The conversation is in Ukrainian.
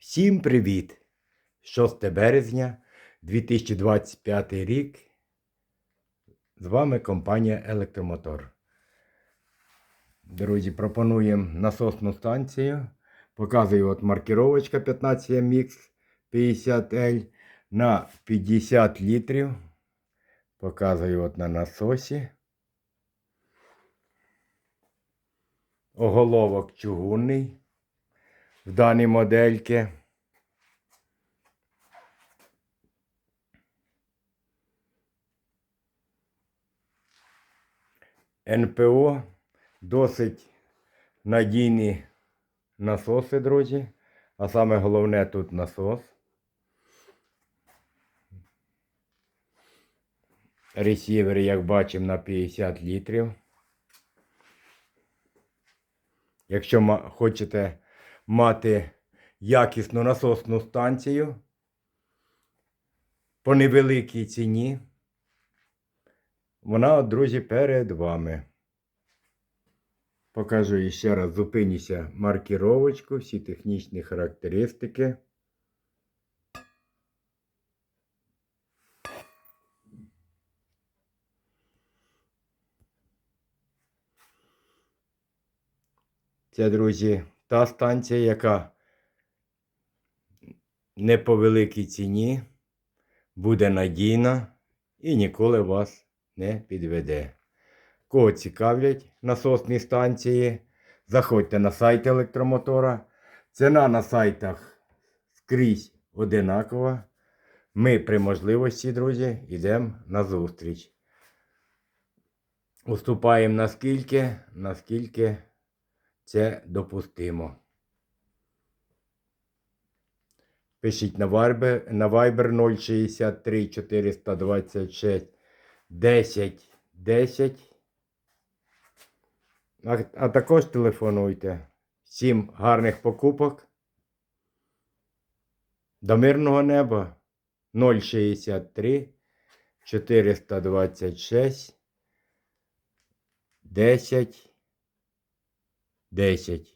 Всім привіт! 6 березня 2025 рік. З вами компанія Електромотор. Друзі, пропонуємо насосну станцію. Показую от маркировочка 15MX 50L на 50 літрів. Показую от на насосі. Оголовок чугунний в даній модельки. НПО досить надійні насоси, друзі. А саме головне тут насос. Ресівер, як бачимо, на 50 літрів. Якщо хочете мати якісну насосну станцію по невеликій ціні, вона, друзі, перед вами. Покажу ще раз, зупинюся маркіровочку, всі технічні характеристики. Це, друзі, та станція, яка не по великій ціні, буде надійна і ніколи вас не підведе. Кого цікавлять насосні станції, заходьте на сайт електромотора. Ціна на сайтах скрізь одинакова. Ми при можливості, друзі, йдемо на зустріч. Уступаємо наскільки, наскільки це допустимо. Пишіть на Viber, на Viber 063 426 10 10. А, а також телефонуйте. Всім гарних покупок. До мирного неба 063 426 10 10.